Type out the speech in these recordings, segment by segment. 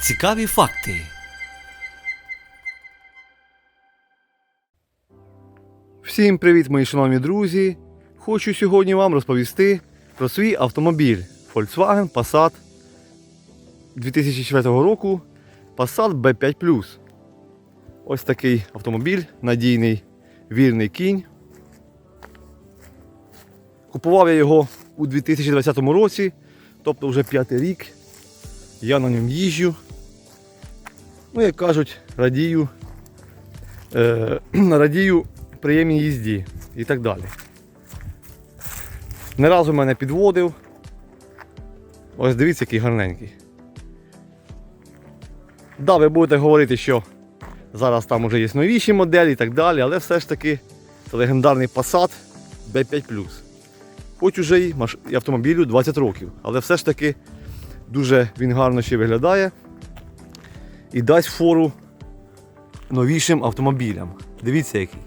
Цікаві факти. Всім привіт, мої шановні друзі! Хочу сьогодні вам розповісти про свій автомобіль Volkswagen Passat 2004 року Passat B5 Ось такий автомобіль, надійний, вірний кінь. Купував я його у 2020 році, тобто вже п'ятий рік. Я на ньому їжджу. Ну, як кажуть, радію. Е, радію приємній їзді і так далі. Не разу мене підводив. Ось дивіться, який гарненький. Да, ви будете говорити, що зараз там вже є новіші моделі і так далі, але все ж таки це легендарний Passat B5 Хоч уже й автомобілю 20 років, але все ж таки дуже він гарно ще виглядає і дасть фору новішим автомобілям. Дивіться який.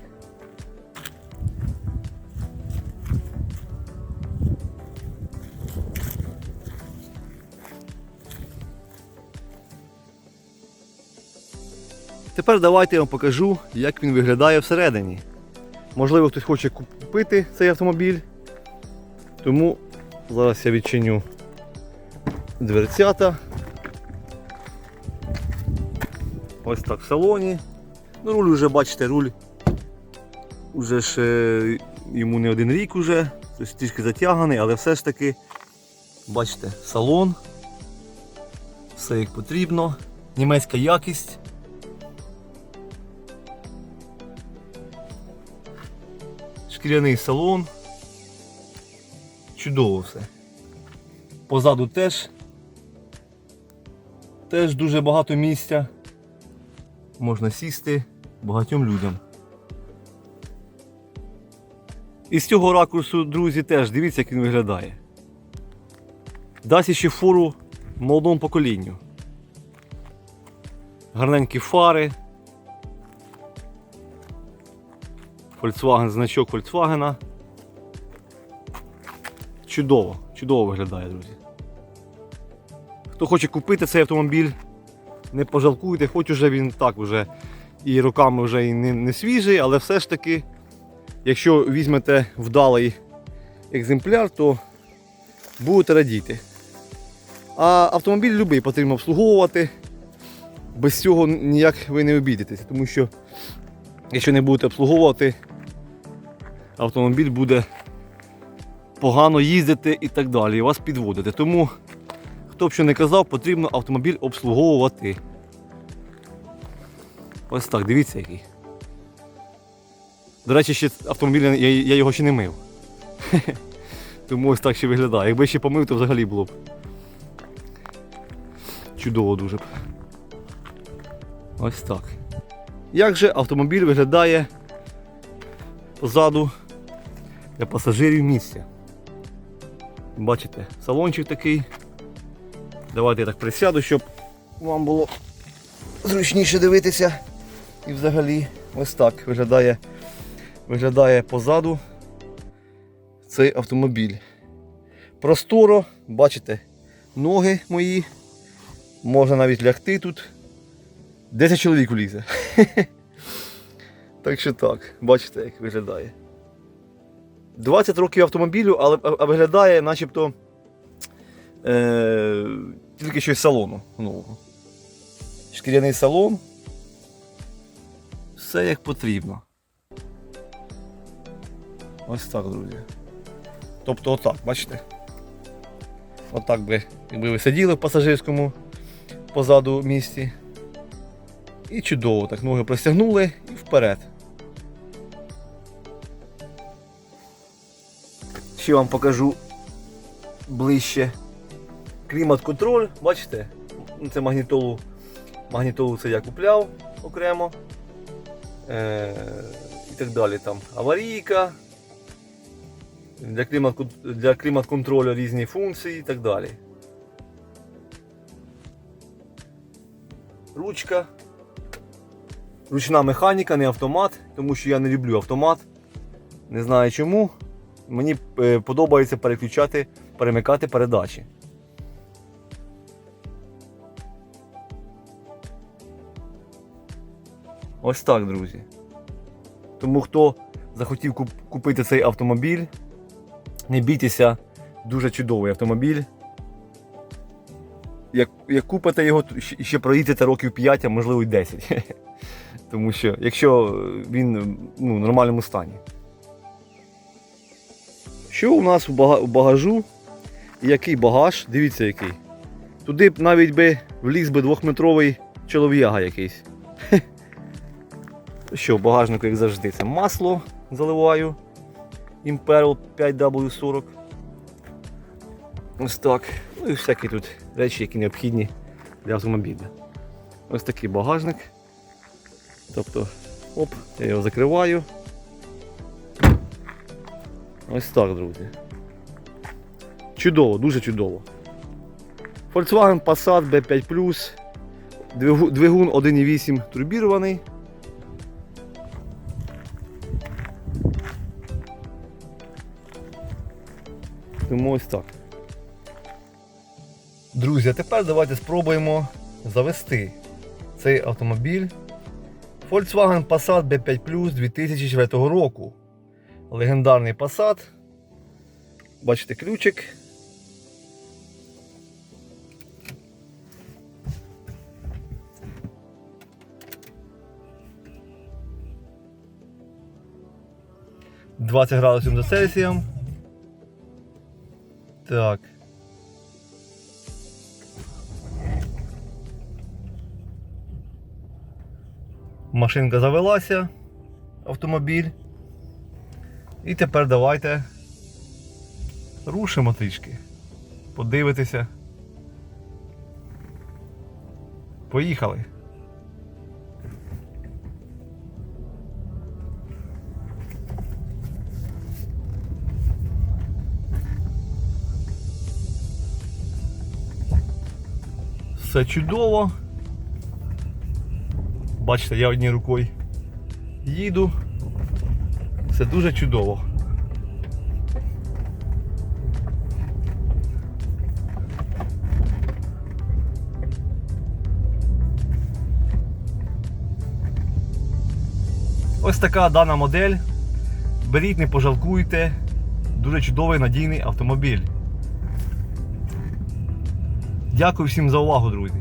Тепер давайте я вам покажу, як він виглядає всередині. Можливо, хтось хоче купити цей автомобіль. Тому зараз я відчиню дверцята. Ось так в салоні. Ну, руль вже бачите, руль уже ж йому не один рік уже, тобто трішки затяганий, але все ж таки, бачите, салон. Все як потрібно. Німецька якість. Шкіряний салон. Чудово все. Позаду теж. Теж дуже багато місця. Можна сісти багатьом людям. І з цього ракурсу, друзі, теж дивіться, як він виглядає. Дасть ще фору молодому поколінню. Гарненькі фари. Volkswagen, значок Volkswagen. Чудово, чудово виглядає, друзі. Хто хоче купити цей автомобіль, не пожалкуйте, хоч уже він так вже і роками вже і не, не свіжий, але все ж таки, якщо візьмете вдалий екземпляр, то будете радіти. А автомобіль любий потрібно обслуговувати. Без цього ніяк ви не обійдетеся, тому що якщо не будете обслуговувати, автомобіль буде погано їздити і так далі, і вас підводити. Тому, хто б що не казав, потрібно автомобіль обслуговувати. Ось так, дивіться який. До речі, ще автомобіль я, я його ще не мив. Тому ось так ще виглядає. Якби ще помив, то взагалі було б. Чудово дуже б. Ось так. Як же автомобіль виглядає позаду для пасажирів місця? Бачите, салончик такий. Давайте я так присяду, щоб вам було зручніше дивитися. І взагалі ось так виглядає, виглядає позаду цей автомобіль. Просторо, бачите, ноги мої. Можна навіть лягти тут. 10 чоловік влізе. Так що так, бачите, як виглядає. 20 років автомобілю, але виглядає начебто е, тільки щось з салону нового. Шкіряний салон. Все як потрібно. Ось так, друзі. Тобто отак, бачите? Отак би, якби ви сиділи в пасажирському позаду місці. І чудово, так ноги простягнули і вперед. Ще вам покажу ближче. Клімат-контроль, бачите? Це магнітолу. Магнітолу це я купляв окремо. Е- і так далі. Там аварійка. Для клімат, для клімат-контролю різні функції і так далі. Ручка. Ручна механіка, не автомат, тому що я не люблю автомат. Не знаю чому. Мені е, подобається переключати, перемикати передачі. Ось так, друзі. Тому хто захотів куп- купити цей автомобіль, не бійтеся, дуже чудовий автомобіль. Як, як купите його, ще- проїдете років 5, а можливо й 10. Тому що якщо він ну, в нормальному стані. Що у нас у бага- у багажу? Який багаж? Дивіться який. Туди б навіть би вліз би двохметровий чолов'яга якийсь. Що, в багажнику, як завжди, це масло заливаю. Imperial 5W40. Ось так. Ну і всякі тут речі, які необхідні для автомобіля. Ось такий багажник. Тобто, оп, я його закриваю. Ось так, друзі. Чудово, дуже чудово. Volkswagen Passat B5 двигу- двигун 1.8 турбірований. Тому ось так. Друзі, а тепер давайте спробуємо завести цей автомобіль. Volkswagen Passat B5 2004 року. Легендарний Passat. Бачите ключик. «20 градусів за Цельсієм. Так. Машинка завелася, автомобіль. І тепер давайте рушимо трішки. Подивитися. Поїхали. Все чудово. Бачите, я однією рукою їду. Все дуже чудово. Ось така дана модель. Беріть, не пожалкуйте. Дуже чудовий надійний автомобіль. Дякую всім за увагу, друзі.